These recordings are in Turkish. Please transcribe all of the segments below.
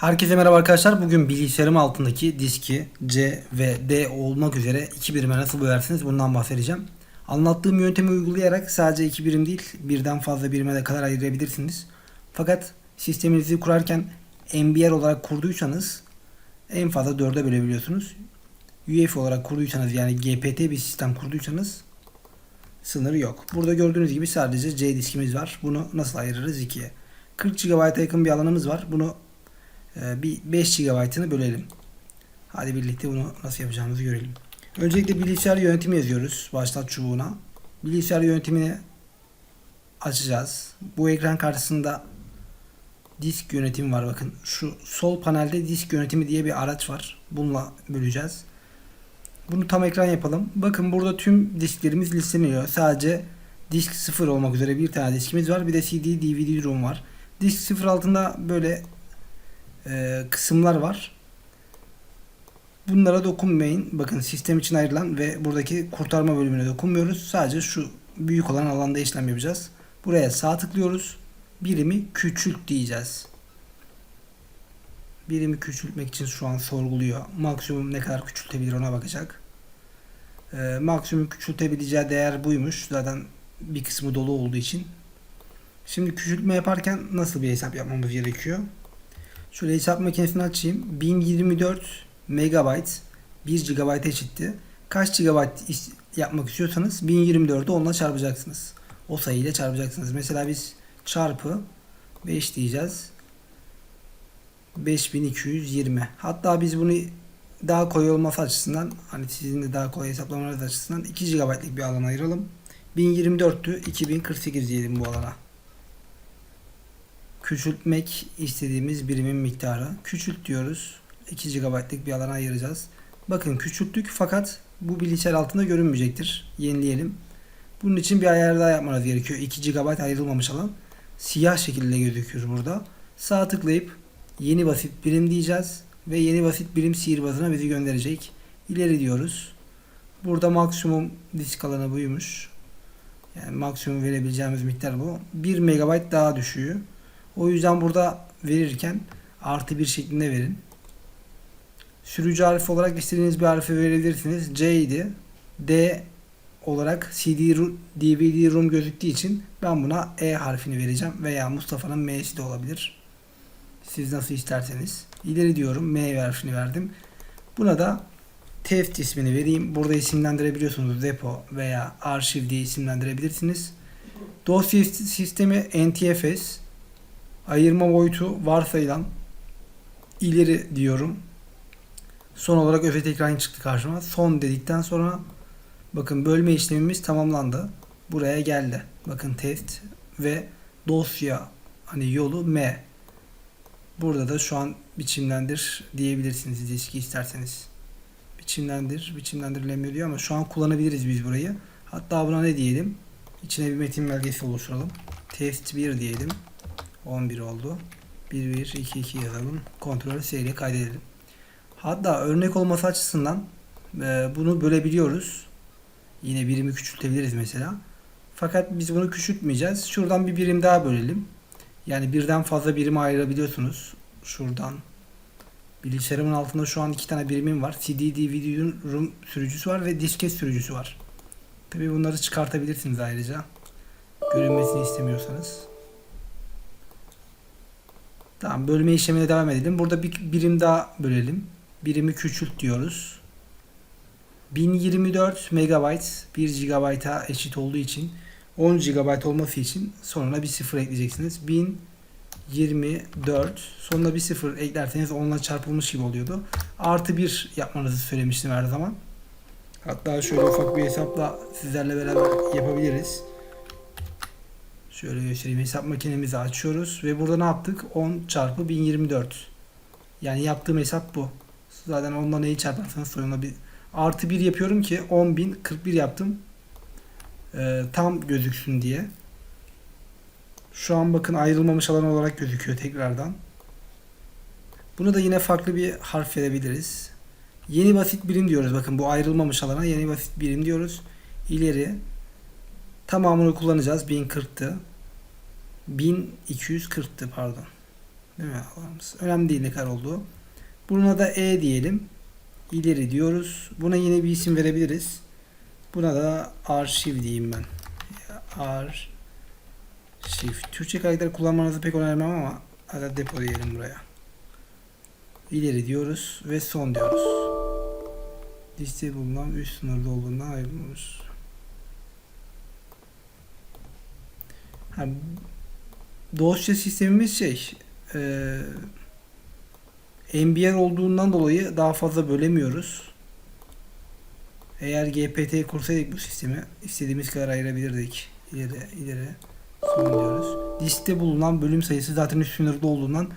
Herkese merhaba arkadaşlar. Bugün bilgisayarım altındaki diski C ve D olmak üzere iki birime nasıl bölersiniz bundan bahsedeceğim. Anlattığım yöntemi uygulayarak sadece iki birim değil birden fazla birime de kadar ayırabilirsiniz. Fakat sisteminizi kurarken MBR olarak kurduysanız en fazla 4'e bölebiliyorsunuz. UEFI olarak kurduysanız yani GPT bir sistem kurduysanız sınırı yok. Burada gördüğünüz gibi sadece C diskimiz var. Bunu nasıl ayırırız 2'ye? 40 GB'a yakın bir alanımız var. Bunu bir 5 GB'ını bölelim. Hadi birlikte bunu nasıl yapacağımızı görelim. Öncelikle bilgisayar yönetimi yazıyoruz başlat çubuğuna. Bilgisayar yönetimini açacağız. Bu ekran karşısında disk yönetimi var bakın. Şu sol panelde disk yönetimi diye bir araç var. Bununla böleceğiz. Bunu tam ekran yapalım. Bakın burada tüm disklerimiz listeleniyor. Sadece disk 0 olmak üzere bir tane diskimiz var. Bir de CD, DVD ROM var. Disk 0 altında böyle e, kısımlar var. Bunlara dokunmayın. Bakın sistem için ayrılan ve buradaki kurtarma bölümüne dokunmuyoruz. Sadece şu büyük olan alanda işlem yapacağız. Buraya sağ tıklıyoruz. Birimi küçült diyeceğiz. Birimi küçültmek için şu an sorguluyor. Maksimum ne kadar küçültebilir ona bakacak. E, maksimum küçültebileceği değer buymuş. Zaten bir kısmı dolu olduğu için. Şimdi küçültme yaparken nasıl bir hesap yapmamız gerekiyor? Şöyle hesap makinesini açayım. 1024 megabayt 1 GB eşitti. Kaç GB yapmak istiyorsanız 1024'ü onunla çarpacaksınız. O sayıyla çarpacaksınız. Mesela biz çarpı 5 diyeceğiz. 5220. Hatta biz bunu daha kolay olması açısından hani sizin de daha kolay hesaplamanız açısından 2 GB'lık bir alan ayıralım. 1024'tü 2048 diyelim bu alana küçültmek istediğimiz birimin miktarı. Küçült diyoruz. 2 GB'lık bir alana ayıracağız. Bakın küçülttük fakat bu bilgisayar altında görünmeyecektir. Yenileyelim. Bunun için bir ayar daha yapmanız gerekiyor. 2 GB ayrılmamış alan. Siyah şekilde gözüküyor burada. Sağ tıklayıp yeni basit birim diyeceğiz. Ve yeni basit birim sihirbazına bizi gönderecek. İleri diyoruz. Burada maksimum disk alanı buymuş. Yani maksimum verebileceğimiz miktar bu. 1 MB daha düşüyor. O yüzden burada verirken artı bir şeklinde verin. Sürücü harfi olarak istediğiniz bir harfi verebilirsiniz. C idi. D olarak CD, DVD room gözüktüğü için ben buna E harfini vereceğim. Veya Mustafa'nın M'si de olabilir. Siz nasıl isterseniz. İleri diyorum. M harfini verdim. Buna da test ismini vereyim. Burada isimlendirebiliyorsunuz. Depo veya arşiv diye isimlendirebilirsiniz. Dosya sistemi NTFS ayırma boyutu varsayılan ileri diyorum. Son olarak özet ekran çıktı karşıma. Son dedikten sonra bakın bölme işlemimiz tamamlandı. Buraya geldi. Bakın test ve dosya hani yolu M. Burada da şu an biçimlendir diyebilirsiniz diski isterseniz. Biçimlendir, biçimlendirilemiyor diyor ama şu an kullanabiliriz biz burayı. Hatta buna ne diyelim? İçine bir metin belgesi oluşturalım. Test 1 diyelim. 11 oldu. 1 1 2 2 yazalım. Kontrol seriye kaydedelim. Hatta örnek olması açısından e, bunu bölebiliyoruz. Yine birimi küçültebiliriz mesela. Fakat biz bunu küçültmeyeceğiz. Şuradan bir birim daha bölelim. Yani birden fazla birime ayırabiliyorsunuz. Şuradan. Bilgisayarımın altında şu an iki tane birimim var. CD, DVD room sürücüsü var ve disket sürücüsü var. Tabi bunları çıkartabilirsiniz ayrıca. Görünmesini istemiyorsanız. Tamam bölme işlemine devam edelim. Burada bir birim daha bölelim. Birimi küçült diyoruz. 1024 MB 1 GB'a eşit olduğu için 10 GB olması için sonuna bir sıfır ekleyeceksiniz. 1024 sonuna bir sıfır eklerseniz onunla çarpılmış gibi oluyordu. Artı 1 yapmanızı söylemiştim her zaman. Hatta şöyle ufak bir hesapla sizlerle beraber yapabiliriz. Şöyle göstereyim. Hesap makinemizi açıyoruz ve burada ne yaptık? 10 çarpı 1024. Yani yaptığım hesap bu. Zaten ondan neyi çarparsanız sonuna bir artı 1 yapıyorum ki 10.041 yaptım. Ee, tam gözüksün diye. Şu an bakın ayrılmamış alan olarak gözüküyor tekrardan. Bunu da yine farklı bir harf verebiliriz. Yeni basit birim diyoruz. Bakın bu ayrılmamış alana yeni basit birim diyoruz. İleri tamamını kullanacağız. 1040'tı. 1240'tı pardon. Değil mi alanımız? Önemli değil ne kadar olduğu. Buna da E diyelim. İleri diyoruz. Buna yine bir isim verebiliriz. Buna da arşiv diyeyim ben. Arşiv. Türkçe karakter kullanmanızı pek önermem ama hadi depo diyelim buraya. İleri diyoruz ve son diyoruz. Liste bulunan üst sınırda olduğundan ayrılmış. Ha, dosya sistemimiz şey e, MBR olduğundan dolayı daha fazla bölemiyoruz. Eğer GPT kursaydık bu sistemi istediğimiz kadar ayırabilirdik. İleri, ileri, son diyoruz. Liste bulunan bölüm sayısı zaten üst sınırda olduğundan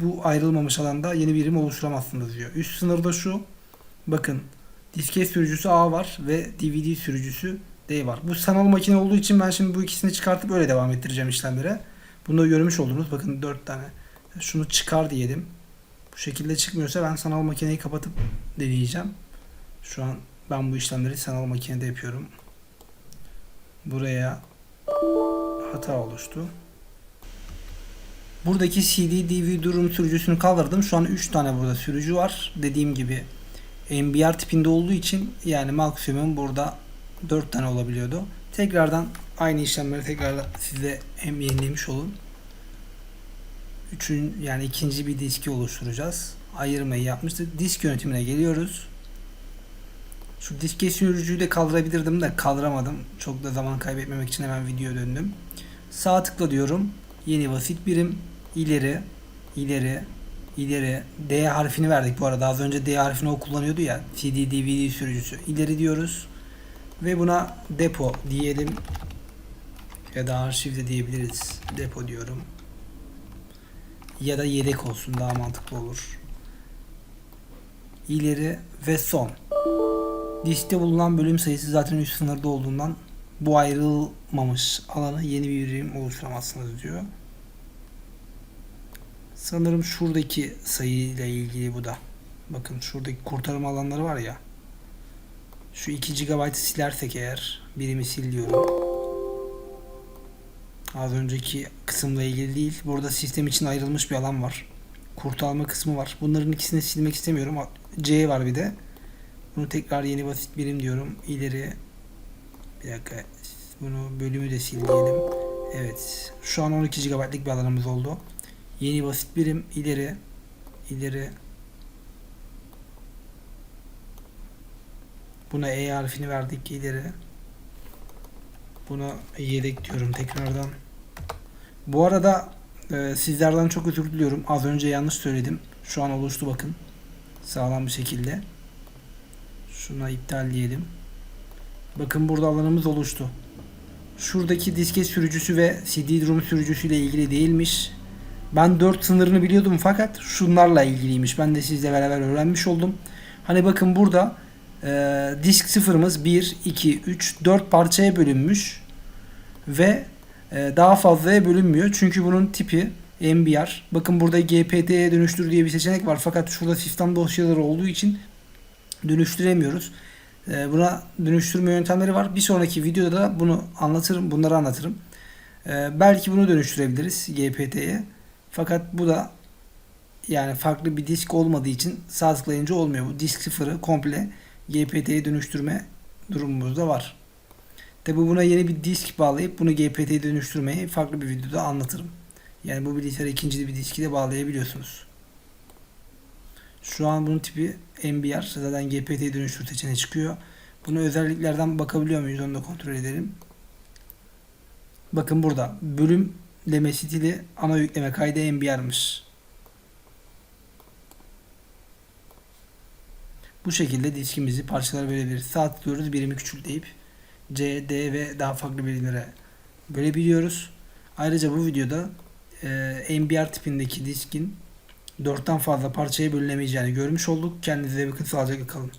bu ayrılmamış alanda yeni birim oluşturamazsınız diyor. Üst sınırda şu. Bakın disket sürücüsü A var ve DVD sürücüsü D var. Bu sanal makine olduğu için ben şimdi bu ikisini çıkartıp öyle devam ettireceğim işlemlere. Bunu da görmüş oldunuz. Bakın 4 tane. Şunu çıkar diyelim. Bu şekilde çıkmıyorsa ben sanal makineyi kapatıp deneyeceğim. Şu an ben bu işlemleri sanal makinede yapıyorum. Buraya hata oluştu. Buradaki CD DV durum sürücüsünü kaldırdım. Şu an 3 tane burada sürücü var. Dediğim gibi MBR tipinde olduğu için yani maksimum burada 4 tane olabiliyordu. Tekrardan aynı işlemleri tekrar size hem yenilemiş olun. Üçün yani ikinci bir diski oluşturacağız. Ayırmayı yapmıştık. Disk yönetimine geliyoruz. Şu diske sürücüyü de kaldırabilirdim de kaldıramadım. Çok da zaman kaybetmemek için hemen video döndüm. Sağ tıkla diyorum. Yeni basit birim. ileri, ileri, ileri. D harfini verdik bu arada. Az önce D harfini o kullanıyordu ya. CD, DVD sürücüsü. İleri diyoruz. Ve buna depo diyelim. Ya da arşiv de diyebiliriz. Depo diyorum. Ya da yedek olsun daha mantıklı olur. İleri ve son. Liste bulunan bölüm sayısı zaten üst sınırda olduğundan bu ayrılmamış alanı yeni bir birim oluşturamazsınız diyor. Sanırım şuradaki sayıyla ilgili bu da. Bakın şuradaki kurtarma alanları var ya. Şu 2 GB'ı silersek eğer birimi sil diyorum. Az önceki kısımla ilgili değil. Burada sistem için ayrılmış bir alan var. Kurtarma kısmı var. Bunların ikisini silmek istemiyorum. C var bir de. Bunu tekrar yeni basit birim diyorum. İleri bir dakika. Bunu bölümü de sil diyelim. Evet. Şu an 12 GB'lık bir alanımız oldu. Yeni basit birim ileri ileri Buna E harfini verdik ileri. Buna yedek diyorum tekrardan. Bu arada e, sizlerden çok özür diliyorum. Az önce yanlış söyledim. Şu an oluştu bakın. Sağlam bir şekilde. Şuna iptal diyelim. Bakın burada alanımız oluştu. Şuradaki disket sürücüsü ve CD-ROM sürücüsüyle ilgili değilmiş. Ben 4 sınırını biliyordum fakat şunlarla ilgiliymiş. Ben de sizle beraber öğrenmiş oldum. Hani bakın burada e, disk sıfırımız 1, 2, 3, 4 parçaya bölünmüş ve e, daha fazlaya bölünmüyor. Çünkü bunun tipi MBR. Bakın burada GPT'ye dönüştür diye bir seçenek var. Fakat şurada sistem dosyaları olduğu için dönüştüremiyoruz. E, buna dönüştürme yöntemleri var. Bir sonraki videoda da bunu anlatırım. Bunları anlatırım. E, belki bunu dönüştürebiliriz GPT'ye. Fakat bu da yani farklı bir disk olmadığı için sağ tıklayınca olmuyor. Bu disk sıfırı komple GPT'ye dönüştürme durumumuz da var. Tabi buna yeni bir disk bağlayıp bunu GPT'ye dönüştürmeyi farklı bir videoda anlatırım. Yani bu bilgisayara ikinci bir diski de bağlayabiliyorsunuz. Şu an bunun tipi MBR zaten GPT'ye dönüştür seçeneği çıkıyor. Bunu özelliklerden bakabiliyor muyuz onu da kontrol edelim. Bakın burada bölüm leme stili ana yükleme kaydı MBR'mış. Bu şekilde diskimizi parçalara bölebiliriz. Sağ tıklıyoruz birimi küçült deyip C, D ve daha farklı birimlere bölebiliyoruz. Ayrıca bu videoda e, MBR tipindeki diskin 4'ten fazla parçaya bölünemeyeceğini görmüş olduk. Kendinize bakın sağlıcakla kalın.